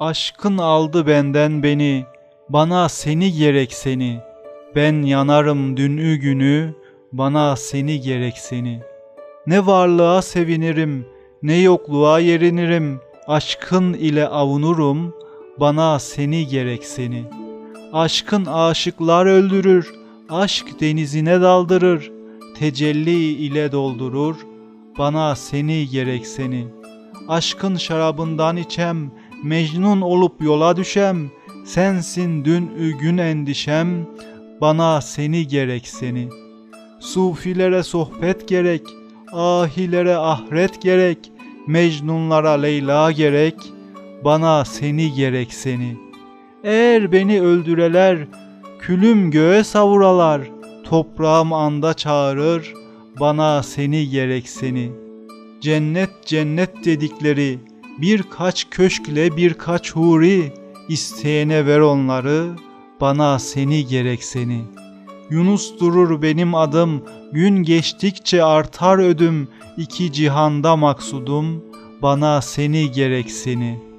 Aşkın aldı benden beni, bana seni gerek seni. Ben yanarım dünü günü, bana seni gerek seni. Ne varlığa sevinirim, ne yokluğa yerinirim. Aşkın ile avunurum, bana seni gerek seni. Aşkın aşıklar öldürür, aşk denizine daldırır. Tecelli ile doldurur, bana seni gerek seni. Aşkın şarabından içem, Mecnun olup yola düşem. Sensin dün gün endişem, bana seni gerek seni. Sufilere sohbet gerek, ahilere ahret gerek, Mecnunlara Leyla gerek, bana seni gerek seni. Eğer beni öldüreler, külüm göğe savuralar, toprağım anda çağırır, bana seni gerek seni. Cennet cennet dedikleri, birkaç köşkle birkaç huri, isteyene ver onları, bana seni gerek seni. Yunus durur benim adım, gün geçtikçe artar ödüm, iki cihanda maksudum, bana seni gerek seni.''